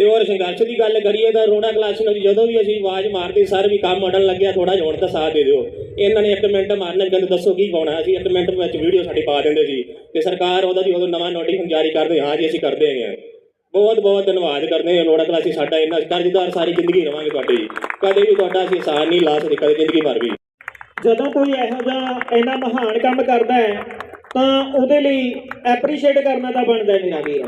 ਤੇ ਹੋਰ ਸੰਘਰਸ਼ ਦੀ ਗੱਲ ਕਰੀਏ ਤਾਂ ਰੋੜਾ ਕਲਾਸ ਨੂੰ ਜਦੋਂ ਵੀ ਅਸੀਂ ਆਵਾਜ਼ ਮਾਰਦੇ, ਸਰ ਵੀ ਕੰਮ ਅੜਨ ਲੱਗਿਆ ਥੋੜਾ ਜਿਹਾ ਹੁਣ ਤਾਂ ਸਾਥ ਦੇ ਦਿਓ। ਇਹਨਾਂ ਨੇ ਇੱਕ ਮਿੰਟ ਮਾਰਨਾ ਵੀ ਕਹਿੰਦੇ ਦੱਸੋ, ਕੀ ਪਾਉਣਾ? ਅਸੀਂ ਇੱਕ ਮਿੰਟ ਵਿੱਚ ਵੀਡੀਓ ਸਾਡੀ ਪਾ ਦਿੰਦੇ ਸੀ। ਤੇ ਸਰਕਾਰ ਉਹਦਾ ਜੀ ਉਦੋਂ ਨਵਾਂ ਨੋਟੀਫਿਕੇਸ਼ਨ ਜਾਰੀ ਕਰਦੇ, ਹਾਂ ਜੀ, ਅਸੀਂ ਕਰਦੇ ਹੈਗੇ ਹਾਂ। ਬਹੁਤ ਬਹੁਤ ਧੰਨਵਾਦ ਕਰਦੇ ਹਾਂ ਰੋੜਾ ਕਲਾਸੀ ਸਾਡਾ ਇੰਨਾ ਕਰਜ਼ਦਾਰ, ਸਾਰੀ ਜ਼ਿੰਦਗੀ ਰਵਾਂਗੇ ਤੁਹਾਡੀ। ਕਦੇ ਵੀ ਤੁਹਾਡਾ ਅਸੀਂ ਆਸਾਨ ਨਹੀਂ ਲਾ ਸਕਦੇ, ਕਦੇ ਜ਼ਿੰਦਗੀ ਭਰ ਵੀ। ਜਦੋਂ ਕੋਈ ਇਹੋ ਜਿਹਾ, ਇੰਨਾ ਮਹਾਨ ਕੰਮ ਕਰਦਾ ਹੈ, ਤਾਂ ਉਹਦੇ ਲਈ ਐਪਰੀਸ਼ੀਏਟ ਕਰਨਾ ਤਾਂ ਬਣਦਾ ਹੈ ਮੇਰਾ ਵੀਰ।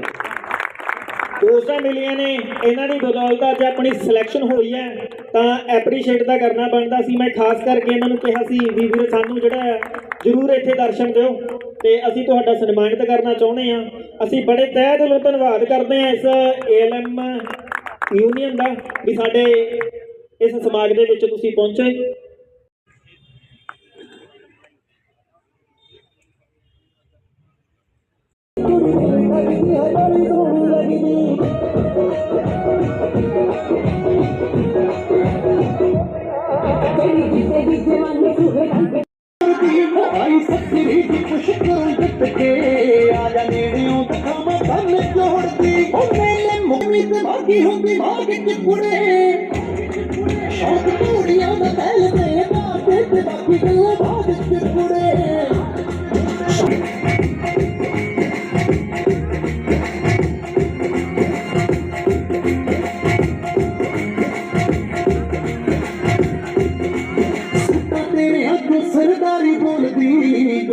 ਪੋਸਟਾਂ ਮਿਲੀਆਂ ਨੇ, ਇਹਨਾਂ ਦੀ ਬਦੌਲਤ ਅੱਜ ਆਪਣੀ ਸਿਲੈਕਸ਼ਨ ਹੋਈ ਹੈ। ਤਾਂ ਐਪਰੀਸ਼ੀਏਟ ਤਾਂ ਕਰਨਾ ਬਣਦਾ ਸੀ, ਮੈਂ ਖਾਸ ਕਰਕੇ ਇਹਨਾਂ ਨੂੰ ਕਿਹਾ ਸੀ, ਵੀ ਵੀਰ ਸਾਨੂੰ ਜਿਹੜਾ ਹੈ, ਜ਼ਰੂਰ ਇੱਥੇ ਦਰਸ਼ਨ ਦਿਓ। ਤੇ ਅਸੀਂ ਤੁਹਾਡਾ ਸਨਮਾਨਿਤ ਕਰਨਾ ਚਾਹੁੰਦੇ ਹਾਂ। ਅਸੀਂ ਬੜੇ ਤਹਿ ਦਿਲੋਂ ਧੰਨਵਾਦ ਕਰਦੇ ਹਾਂ ਇਸ ਏਐਲਐਮ ਯੂਨੀਅਨ ਦਾ, ਵੀ ਸਾਡੇ ਇਸ ਸਮਾਗਮ ਦੇ ਵਿੱਚ ਤੁਸੀਂ ਪਹੁੰਚੇ। ਆਈ ਸੱਤਰੀ ਦੀ ਕੁਛ ਕਰਨ ਦਿੱਤ ਹੁੰਦੀ ਮਾਗ ਚ ਕੁੜੇ। ਸਰਦਾਰੀ ਬੋਲਦੀ